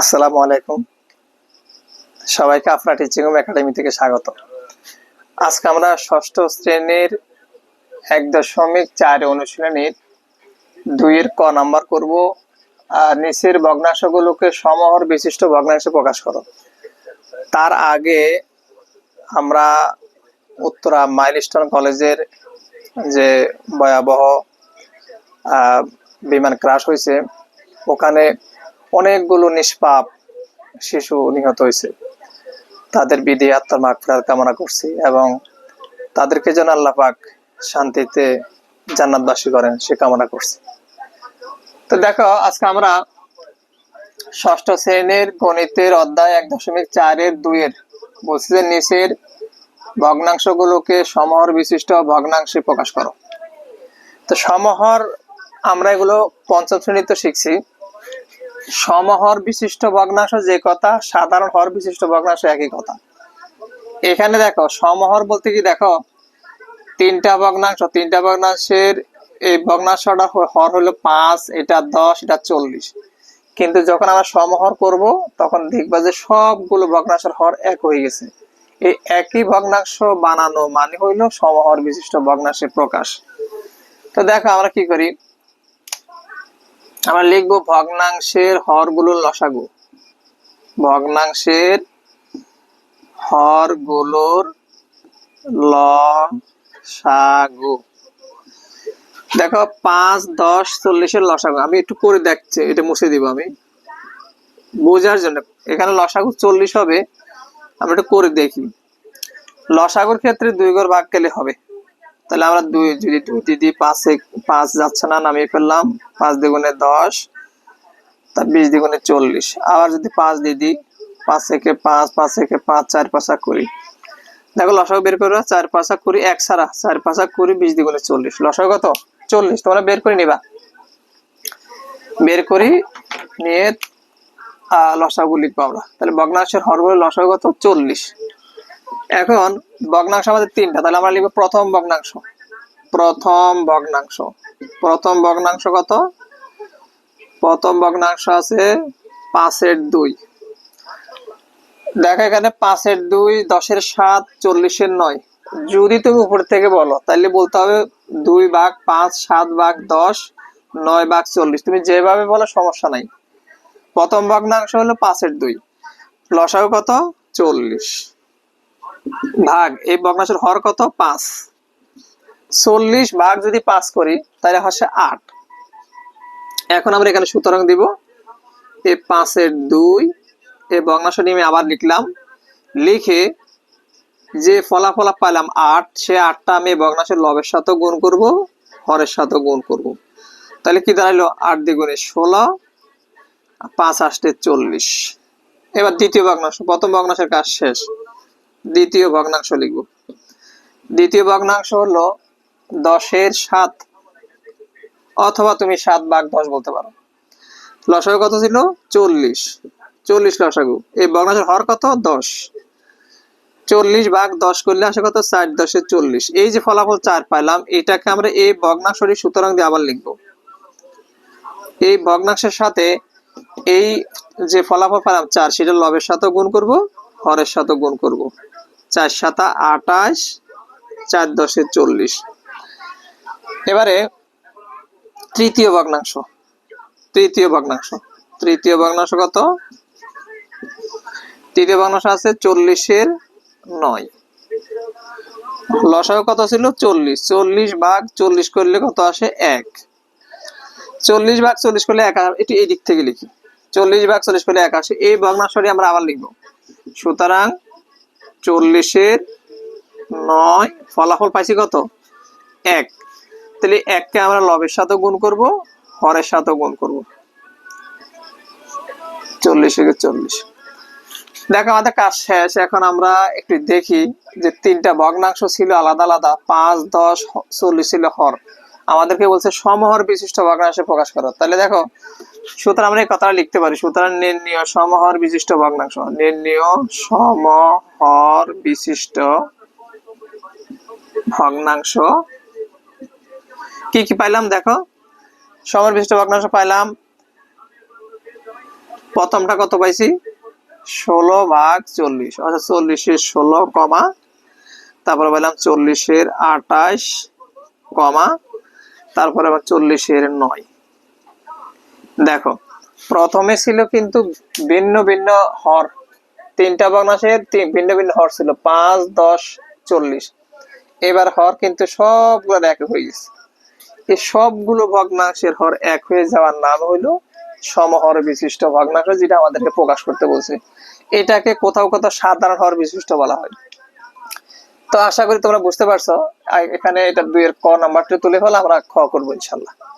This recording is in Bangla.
আসসালামু আলাইকুম। সবাইকে আফরা টিচিং হোম একাডেমি থেকে স্বাগত। আজকে আমরা ষষ্ঠ শ্রেণির এক দশমিক চার অনুশীলনীর দুইয়ের ক নাম্বার করব। আর নিচের ভগ্নাংশগুলোকে সমহর বিশিষ্ট ভগ্নাংশে প্রকাশ করো। তার আগে আমরা উত্তরা মাইলস্টোন কলেজের যে ভয়াবহ বিমান ক্রাশ হয়েছে, ওখানে অনেকগুলো নিষ্পাপ শিশু নিহত হয়েছে। তাদের বিধি, আত্মার মাগফিরাত কামনা করছি এবং তাদেরকে যেন আল্লাহ পাক শান্তিতে জান্নাতবাসী করেন, সে কামনা করছি। তো দেখো, আজকে আমরা ষষ্ঠ শ্রেণির গণিতের অধ্যায় এক দশমিক চারের দুইয়ের বলছি যে নিচের ভগ্নাংশগুলোকে সমহর বিশিষ্ট ভগ্নাংশে প্রকাশ করো। তো সমহর আমরা এগুলো পঞ্চম শ্রেণীতে শিখছি। সমহর বিশিষ্ট ভগ্নাংশ যে কথা, সাধারণ হর বিশিষ্ট ভগ্নাংশ একই কথা। এখানে দেখো, সমহর বলতে কি দেখো? তিনটা ভগ্নাংশ, তিনটা ভগ্নাংশের এই ভগ্নাংশটা হর হলো পাঁচ, এটা দশ, এটা চল্লিশ। কিন্তু যখন আমরা সমহর করব, তখন দেখবা যে সবগুলো ভগ্নাংশের হর এক হয়ে গেছে। এই একই ভগ্নাংশ বানানো মানে হইল সমহর বিশিষ্ট ভগ্নাংশের প্রকাশ। তো দেখো আমরা কি করি? আমরা লিখব ভগ্নাংশের হরগুলোর লসাগু। ভগ্নাংশের হরগুলোর লসাগু। দেখো পাঁচ, দশ, চল্লিশের লসাগু। আমি একটু করে দেখছি, এটা মুছে দিব আমি। বোঝার জন্য, এখানে লসাগু চল্লিশ হবে, আমরা একটু করে দেখি। লসাগুর ক্ষেত্রে দুই ঘর ভাগ গেলে হবে। তাহলে আমরা দুই যদি দুই দিদি পাঁচে পাঁচ যাচ্ছে না, নামিয়ে ফেললাম। পাঁচ দ্বিগুণে দশ, তা বিশ দ্বিগুণে চল্লিশ। আবার যদি পাঁচ দিদি পাঁচ থেকে পাঁচ পাঁচ থেকে পাঁচ, চার পাঁচা কুড়ি। দেখো, লসাগু বের করো, চার পাঁচা কুড়ি, এক সারা চার পাঁচা কুড়ি, বিশ দ্বিগুণে চল্লিশ। লসাগু কত? চল্লিশ। তোমরা বের করে নিবা। বের করি, নিয়ে লসাগু লিখব আমরা। তাহলে ভগ্নাংশের হরগুলো লসাগু কত? চল্লিশ। এখন ভগ্নাংশ আমাদের তিনটা, তাহলে আমরা লিখব প্রথম ভগ্নাংশ। প্রথম ভগ্নাংশ। প্রথম ভগ্নাংশ কত? প্রথম ভগ্নাংশ আছে পাঁচের দুই। দেখো এখানে পাঁচের দুই, দশের সাত, চল্লিশের নয়। যদি তুমি উপর থেকে বলো তাহলে বলতে হবে দুই ভাগ পাঁচ, সাত ভাগ দশ, নয় ভাগ চল্লিশ। তুমি যেভাবে বলো, সমস্যা নাই। প্রথম ভগ্নাংশ হলো পাঁচের দুই। লসাগু কত? চল্লিশ। ভাগ, এই ভগ্নাংশের হর কত? পাঁচ। চল্লিশ ভাগ যদি পাঁচ করি, তাহলে হচ্ছে আট। এখন আমরা এখানে সুতরাং দিব এই পাঁচের দুই এই ভগ্নাংশ নিয়ে আমি আবার লিখলাম, লিখে যে ফলাফল পাইলাম আট, সে আটটা আমি ভগ্নাংশের লবের সাথে গুণ করব, হরের সাথে গুণ করব। তাহলে কি দাঁড়াল আট দ্বিগুণে ষোলো, পাঁচ আষ্টে চল্লিশ। এবার দ্বিতীয় ভগ্নাংশ, প্রথম ভগ্নাংশের কাজ শেষ। দ্বিতীয় ভগ্নাংশ লিখব। দ্বিতীয় ভগ্নাংশ হলো দশের সাত, অথবা তুমি সাত ভাগ দশ বলতে পারো। লসাগু কত ছিল? চল্লিশ। চল্লিশ লসাগু। এই ভগ্নাংশের হর কত? দশ। চল্লিশ ভাগ দশ করলে আসে কত? চার দশের চল্লিশ। এই যে ফলাফল চার পাইলাম, এটাকে আমরা এই ভগ্নাংশটি সুতরাং দিয়ে আবার লিখব। এই ভগ্নাংশের সাথে এই যে ফলাফল পেলাম চার, সেটা লবের সাথে গুণ করব হরের সাথে গুণ করব। চার সাতা আটাশ, চার দশে চল্লিশ। এবারে তৃতীয় ভগ্নাংশ। তৃতীয় ভগ্নাংশ। তৃতীয় ভগ্নাংশ কত? তৃতীয় ভগ্নাংশ আছে চল্লিশের নয়। লসাগু কত ছিল? চল্লিশ। চল্লিশ ভাগ চল্লিশ করলে কত আসে? এক। চল্লিশ ভাগ চল্লিশ করলে এক একটু এই দিক থেকে লিখি। চল্লিশ ভাগ চল্লিশ করলে এক আসে। এই ভগ্নাংশটি আমরা আবার লিখব। সুতরাং চল্লিশের নয় ফলাফল পাইছি কত? এক। তাহলে এককে আমরা লবের সাথে গুণ করব, হরের সাথে গুণ করব। চল্লিশ চল্লিশ। দেখো, আমাদের কাজ শেষ। এখন আমরা একটু দেখি যে তিনটা ভগ্নাংশ ছিল আলাদা আলাদা। পাঁচ, দশ চল্লিশ ছিল হর। আমাদেরকে বলছে সমহর বিশিষ্ট ভগ্নাংশে প্রকাশ করো। তাহলে দেখো সুতরাং আমরা এই কথাটা লিখতে পারি। সুতরাং নির্ণীয় সমহর বিশিষ্ট ভগ্নাংশ। নির্ণীয় সমহর বিশিষ্ট ভগ্নাংশ। কি কি পাইলাম? দেখো। সমহর বিশিষ্ট ভগ্নাংশ পাইলাম। প্রথমটা কত পাইছি? ষোলো ভাগ চল্লিশ। অর্থাৎ চল্লিশের ষোলো কমা। তারপরে পাইলাম চল্লিশের আঠাশ কমা। তারপরে আবার চল্লিশের নয়। দেখো, প্রথমে ছিল কিন্তু ভিন্ন ভিন্ন হর। তিনটা তিন- ভিন্ন ভিন্ন হর ছিল, পাঁচ, দশ, চল্লিশ। এবার হর কিন্তু সবগুলো এক হয়ে গেছে। এই সবগুলো ভগ্নাংশের হর এক হয়ে যাওয়ার নাম হইল সমহর বিশিষ্ট ভগ্নাংশ, যেটা আমাদেরকে প্রকাশ করতে বলছে। এটাকে কোথাও কোথাও সাধারণ হর বিশিষ্ট বলা হয়। তো আশা করি তোমরা বুঝতে পারছ এখানে এটা দুইয়ের ক নাম্বারটা তুলে হলে আমরা খ করব ইনশাল্লাহ।